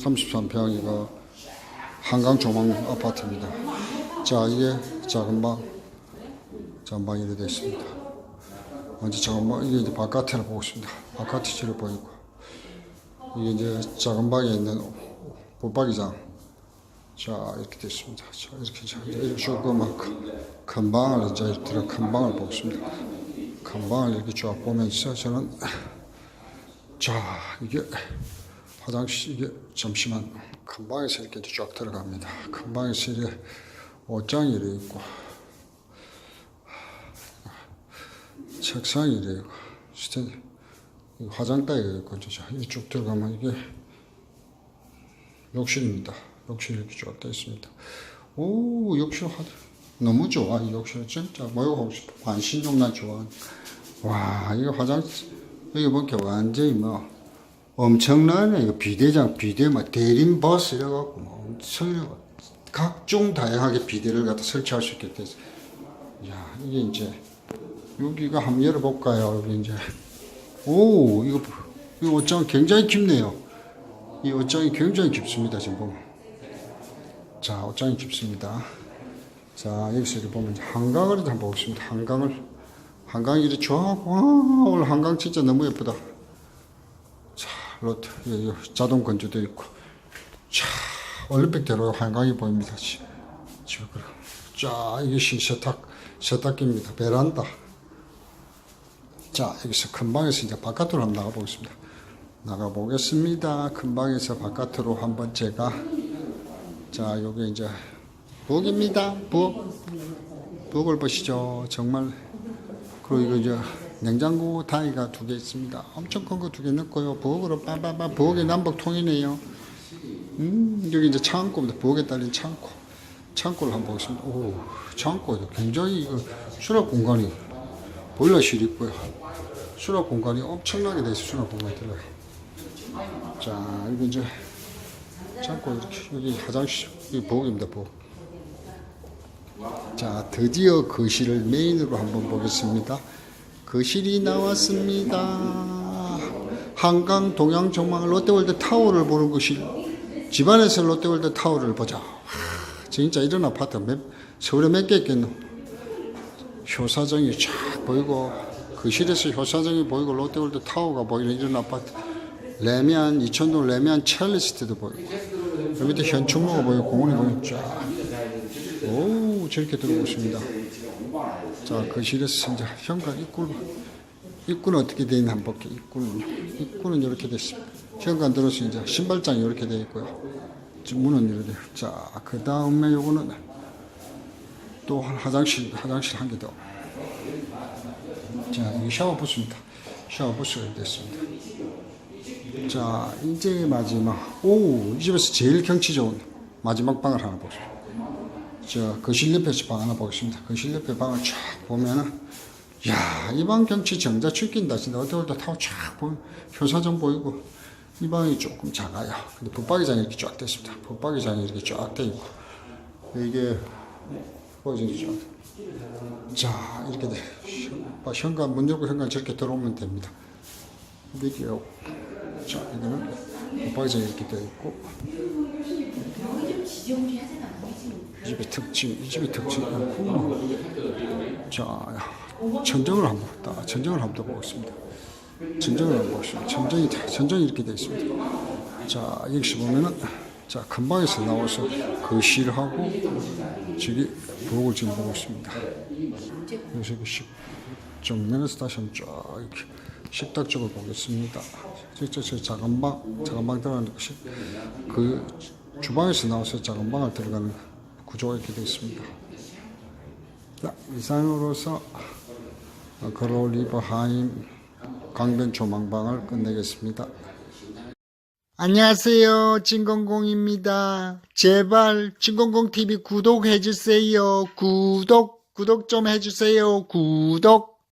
33평 이거 한강 조망 아파트입니다. 자, 이게 작은 방, 작은 방이 이렇게 되어 있습니다. 먼저 작은 방, 이게 이제 바깥을 보고 있습니다. 바깥이 지를 보이고, 이게 이제 작은 방에 있는 붙박이장. 자, 이렇게 되어 있습니다. 자, 이렇게, 자, 이렇게 조그맣고, 큰 방을 이제 이렇게 큰 방을 보고 있습니다. 큰 방을 이렇게 쫙 보면서 저는, 자, 이게 화장실, 이게 잠시만, 큰 방에서 이렇게 쫙 들어갑니다. 큰 방에서 이렇게 옷장이 이렇게 있고, 책상이 이렇게 있고, 스탠드, 이 화장대가 있고, 자, 이쭉 들어가면 이게 욕실입니다. 욕실 이렇게 쫙 되어 있습니다. 오, 욕실 하 너무 좋아. 이 욕실 진짜 뭐이거 혹시 반신욕나 좋아. 와, 이거 화장실 여기 보니까 완전히 뭐 이거 비대장 비대 뭐 대림 버스 이래갖고 뭐 엄청 각종 다양하게 비대를 갖다 설치할 수 있게 됐어. 야, 이게 이제 여기가 한번 열어볼까요? 여기 이제 오, 이거 이 옷장 굉장히 깊네요. 이 옷장이 굉장히 깊습니다. 지금 보면. 자, 옷장이 깊습니다. 자, 여기서 이렇게 보면 한강을 한번 보겠습니다. 한강을. 한강이 이렇게 좋아하고, 와, 오늘 한강 진짜 너무 예쁘다. 자, 로트, 여기, 여기 자동 건조도 있고. 자, 올림픽대로 한강이 보입니다. 지- 지금, 그래. 자, 이것이 세탁, 세탁기입니다. 베란다. 자, 여기서 큰 방에서 이제 바깥으로 한번 나가보겠습니다. 나가보겠습니다. 큰 방에서 바깥으로 한번 제가 자, 요게 이제 북입니다. 북. 북을 보시죠. 정말 그리고 이제 냉장고 다이가 두 개 있습니다. 엄청 큰 거 두 개 넣고요. 북으로 빠바바 북이 남북 통이네요. 음, 여기 이제 창고입니다. 북에 딸린 창고. 창고를 한번 보겠습니다. 오, 창고도 굉장히 수납 공간이 보일러실 있고요. 수납 공간이 엄청나게 돼 있어요. 수납 공간이 들어요. 자, 이거 이제 창고 이렇게 여기 화장실 여기 부엌입니다 부엌 자 드디어 거실을 메인으로 한번 보겠습니다 거실이 나왔습니다. 한강 동양 조망 롯데월드 타워를 보는 거실 집안에서 롯데월드 타워를 보자. 와, 진짜 이런 아파트 몇, 서울에 몇 개 있겠노? 효사정이 쫙 보이고 거실에서 효사정이 보이고 롯데월드 타워가 보이는 이런 아파트. 레미안 이천동 레미안 첼리스트도 보이고 그 밑에 현충로가 보이고 공원이 보이고 쫙 오 저렇게 들어오십니다 자 거실에서 이제 현관 입구 입구는 어떻게 되어 있나 한번 볼게요. 입구는 입구는 이렇게 됐습니다. 현관 들어서 이제 신발장이 이렇게 되어 있고요. 문은 이렇게 자그 다음에 요거는 또한 화장실 화장실 한 개 더. 자 이게 샤워 부스입니다. 샤워 부스가 됐습니다. 자, 이제 마지막. 오, 이 집에서 제일 경치 좋은 마지막 방을 하나 보죠. 저, 거실 옆에서 방 하나 보겠습니다. 거실 옆에 방을 쫙 보면은, 야, 이 방 경치 정자 죽긴다. 진짜 어디어디 타고 쫙 보면 효사정 보이고, 이 방이 조금 작아요. 근데 붙박이장이 이렇게 쫙 됐습니다. 붙박이장이 이렇게 쫙돼 있고, 이게, 보여주죠. 자, 이렇게 돼. 현- 현관 문 열고 현관 저렇게 들어오면 됩니다. 미디어. 자, 이거는 붙박이장이 이렇게 되어 있고, 이 집의 특징, 이 집의 특징. 자, 천정을 한번 딱 천정을 한번 보겠습니다. 천정을 한번 보겠습니다. 천정이 천정이 이렇게 되어 있습니다. 자, 여기서 보면은 자, 큰 방에서 나와서 거실하고 저기 부엌을 지금 보고 있습니다. 여기서 그 식, 정면에서 다시 한번 쫙 이렇게 식탁 쪽을 보겠습니다. 직접 저 작은 방, 작은 방 들어가는 것이 그 주방에서 나와서 작은 방을 들어가는 구조가 이렇게 되어 있습니다. 자, 이상으로서 걸로 리버하임 강변 조망방을 끝내겠습니다. 안녕하세요. 진공공입니다. 제발 진공공 TV 구독해 주세요. 구독 구독 좀 해주세요. 구독